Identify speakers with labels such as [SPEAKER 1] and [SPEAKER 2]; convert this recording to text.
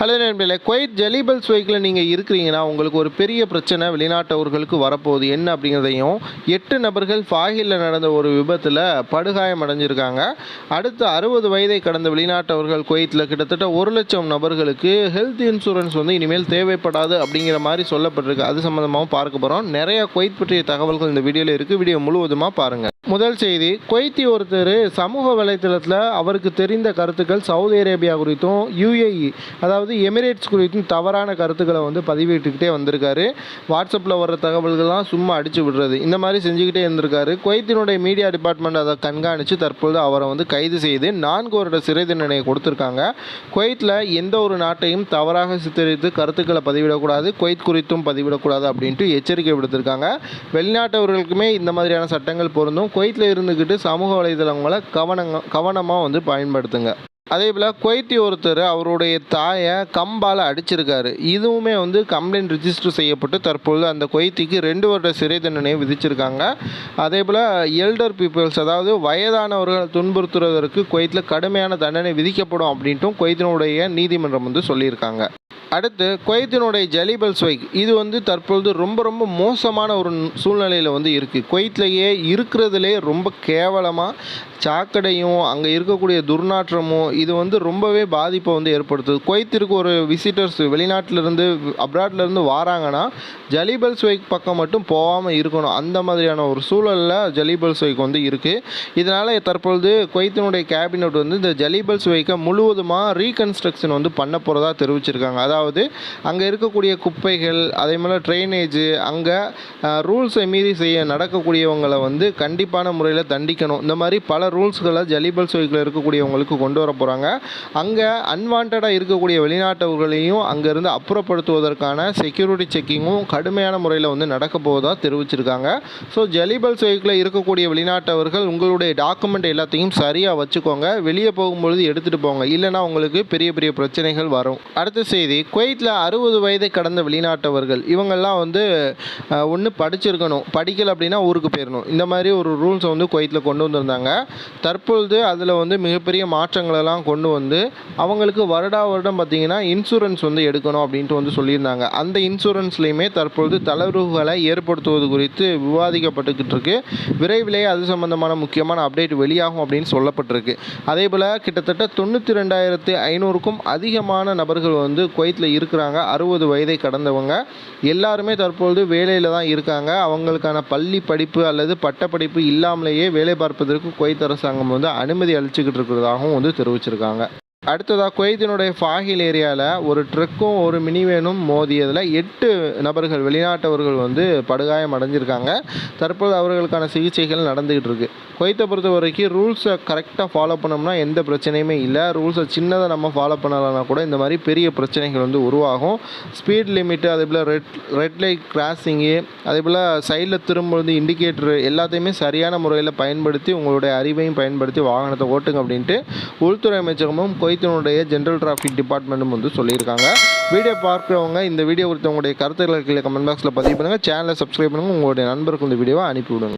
[SPEAKER 1] Hello நண்பர்களே quite ஜெலிபல் ஸ்வைக்கில் நீங்கள் இருக்கிறீங்கன்னா உங்களுக்கு ஒரு பெரிய பிரச்சனை வெளிநாட்டவர்களுக்கு வரப்போகுது. என்ன அப்படிங்கிறதையும் எட்டு நபர்கள் ஃபாஹிலில் நடந்த ஒரு விபத்தில் படுகாயம் அடைஞ்சிருக்காங்க. அடுத்து அறுபது வயதை கடந்த வெளிநாட்டவர்கள் குவைத்தில் கிட்டத்தட்ட ஒரு லட்சம் நபர்களுக்கு ஹெல்த் இன்சூரன்ஸ் வந்து இனிமேல் தேவைப்படாது அப்படிங்கிற மாதிரி சொல்லப்பட்டிருக்கு. அது சம்மந்தமாகவும் பார்க்க போகிறோம் நிறையா குவைத் பற்றிய தகவல்கள் இந்த வீடியோவில் இருக்குது வீடியோ முழுவதுமாக பாருங்கள் முதல் செய்தி குவைத்தி ஒருத்தர் சமூக வலைத்தளத்தில் அவருக்கு தெரிந்த கருத்துக்கள் சவுதி அரேபியா குறித்தும் யுஏஇ அதாவது எமிரேட்ஸ் குறித்தும் தவறான கருத்துக்களை வந்து பதிவிட்டுக்கிட்டே வந்திருக்காரு. வாட்ஸ்அப்பில் வர்ற தகவல்கள்லாம் சும்மா அடிச்சு விடுறது. இந்த மாதிரி செஞ்சுக்கிட்டே இருந்திருக்காரு. குவைத்தினுடைய மீடியா டிபார்ட்மெண்ட் அதை கண்காணித்து தற்பொழுது அவரை வந்து கைது செய்து நான்கு வருட சிறை தண்டனையை கொடுத்துருக்காங்க. குவைத்தில் எந்த ஒரு நாட்டையும் தவறாக சித்தரித்து கருத்துக்களை பதிவிடக்கூடாது குவைத் குறித்தும் பதிவிடக்கூடாது அப்படின்ட்டு எச்சரிக்கை விடுத்திருக்காங்க. வெளிநாட்டவர்களுக்குமே இந்த மாதிரியான சட்டங்கள் பொருந்தும். குவைத்தில் இருந்துக்கிட்டு சமூக வலைதளங்களை கவனங்க கவனமாக வந்து பயன்படுத்துங்க. அதே போல் குவைத்தி ஒருத்தர் அவருடைய தாயை கம்பால் அடிச்சிருக்காரு. இதுவுமே வந்து கம்ப்ளைண்ட் ரிஜிஸ்டர் செய்யப்பட்டு தற்பொழுது அந்த குவைத்திக்கு ரெண்டு வருட சிறை தண்டனையை விதிச்சிருக்காங்க. அதே போல் எல்டர் பீப்புள்ஸ் அதாவது வயதானவர்கள் துன்புறுத்துறதற்கு குவைத்தில் கடுமையான தண்டனை விதிக்கப்படும் அப்படின்ட்டும் குவைத்தினுடைய நீதிமன்றம் வந்து சொல்லியிருக்காங்க. அடுத்து குவைத்தினுடைய ஜலிபல் ஸ்வைக் இது வந்து தற்பொழுது ரொம்ப ரொம்ப மோசமான ஒரு சூழ்நிலையில் வந்து இருக்குது குவைத்திலேயே இருக்கிறதுலே ரொம்ப கேவலமாக சாக்கடையும் அங்கே இருக்கக்கூடிய துர்நாற்றமும் இது வந்து ரொம்பவே பாதிப்பை வந்து ஏற்படுத்துது. குவைத்திற்கு ஒரு விசிட்டர்ஸ் வெளிநாட்டிலேருந்து அப்ராட்லேருந்து வாராங்கன்னா ஜலிபல் ஸ்வைக் பக்கம் மட்டும் போகாமல் இருக்கணும். அந்த மாதிரியான ஒரு சூழலில் ஜலிபல் ஸ்வைக் வந்து இருக்குது இதனால் தற்பொழுது குவைத்தினுடைய கேபினட் வந்து இந்த ஜலிபல் ஸ்வைக்கை முழுவதுமாக ரீகன்ஸ்ட்ரக்ஷன் வந்து பண்ண போகிறதா தெரிவிச்சிருக்காங்க. அதாவது அதாவது அங்கே இருக்கக்கூடிய குப்பைகள் அதே மாதிரி ட்ரைனேஜ் அங்கே ரூல்ஸை மீறி செய்ய நடக்கக்கூடியவங்களை வந்து கண்டிப்பான முறையில் தண்டிக்கணும். இந்த மாதிரி பல ரூல்ஸ்களை ஜலிபல் ஸ்வைக்கில் இருக்கக்கூடியவங்களுக்கு கொண்டு வர போகிறாங்க அங்கே அன்வான்டாக இருக்கக்கூடிய வெளிநாட்டவர்களையும் அங்கேருந்து அப்புறப்படுத்துவதற்கான செக்யூரிட்டி செக்கிங்கும் கடுமையான முறையில் வந்து நடக்க போவதாக தெரிவிச்சிருக்காங்க. ஸோ ஜலிபல் ஸ்வைக்கில் இருக்கக்கூடிய வெளிநாட்டவர்கள் உங்களுடைய டாக்குமெண்ட் எல்லாத்தையும் சரியாக வச்சுக்கோங்க. வெளியே போகும்பொழுது எடுத்துகிட்டு போங்க. இல்லைன்னா உங்களுக்கு பெரிய பெரிய பிரச்சனைகள் வரும். அடுத்த செய்தி குவைத்தில் அறுபது வயதை கடந்த வெளிநாட்டவர்கள். இவங்கெல்லாம் வந்து ஒன்று படிச்சிருக்கணும். படிக்கலை அப்படின்னா ஊருக்கு போயிடணும் இந்த மாதிரி ஒரு ரூல்ஸை வந்து குவைத்தில் கொண்டு வந்திருந்தாங்க. தற்பொழுது அதில் வந்து மிகப்பெரிய மாற்றங்களெல்லாம் கொண்டு வந்து அவங்களுக்கு வருடா வருடம் பார்த்திங்கன்னா இன்சூரன்ஸ் வந்து எடுக்கணும் அப்படின்ட்டு வந்து சொல்லியிருந்தாங்க. அந்த இன்சூரன்ஸ்லேயுமே தற்பொழுது தளர்வுகளை ஏற்படுத்துவது குறித்து விவாதிக்கப்பட்டுக்கிட்டு இருக்கு. விரைவிலேயே அது சம்பந்தமான முக்கியமான அப்டேட் வெளியாகும் அப்படின்னு சொல்லப்பட்டிருக்கு. அதே போல் கிட்டத்தட்ட தொண்ணூற்றி ரெண்டாயிரத்து ஐநூறுக்கும் அதிகமான நபர்கள் வந்து வீட்டில் இருக்கிறாங்க. அறுபது வயதை கடந்தவங்க. எல்லாருமே தற்பொழுது வேலையில் தான் இருக்காங்க. அவங்களுக்கான பள்ளி படிப்பு அல்லது பட்டப்படிப்பு இல்லாமலேயே வேலை பார்ப்பதற்கு குவைத் அரசாங்கம் வந்து அனுமதி அளிச்சுக்கிட்டு இருக்கிறதாகவும் வந்து தெரிவிச்சிருக்காங்க. அடுத்ததாக குவைத்தினுடைய ஃபாஹில் ஏரியாவில் ஒரு ட்ரக்கும் ஒரு மினிவேனும் மோதியதில் எட்டு நபர்கள் வெளிநாட்டவர்கள் வந்து படுகாயம் அடைஞ்சிருக்காங்க. தற்போது அவர்களுக்கான சிகிச்சைகள் நடந்துகிட்டு இருக்கு. குவைத்தை பொறுத்த வரைக்கும் ரூல்ஸை கரெக்டாக ஃபாலோ பண்ணோம்னா எந்த பிரச்சனையுமே இல்லை. ரூல்ஸை சின்னதாக நம்ம ஃபாலோ பண்ணலைன்னா கூட இந்த மாதிரி பெரிய பிரச்சனைகள் வந்து உருவாகும். ஸ்பீட் லிமிட்டு அதே போல் ரெட் ரெட் லைட் கிராசிங்கு அதே போல் சைடில் திரும்புறது இண்டிகேட்டர் எல்லாத்தையுமே சரியான முறையில் பயன்படுத்தி உங்களுடைய அறிவையும் பயன்படுத்தி வாகனத்தை ஓட்டுங்க அப்படின்ட்டு உள்துறை அமைச்சகமும் குவைத்தினுடைய ஜென்ரல் டிராஃபிக் டிபார்ட்மெண்ட்டும் வந்து சொல்லியிருக்காங்க. வீடியோ பார்க்குறவங்க இந்த வீடியோ குறித்த உங்களுடைய கருத்துக்களை கீழே கமெண்ட் பாக்ஸில் பதிவு பண்ணுங்கள் சேனலை சப்ஸ்கிரைப் பண்ணுங்கள் உங்களுடைய நண்பருக்கு இந்த வீடியோவை அனுப்பிவிடுங்க.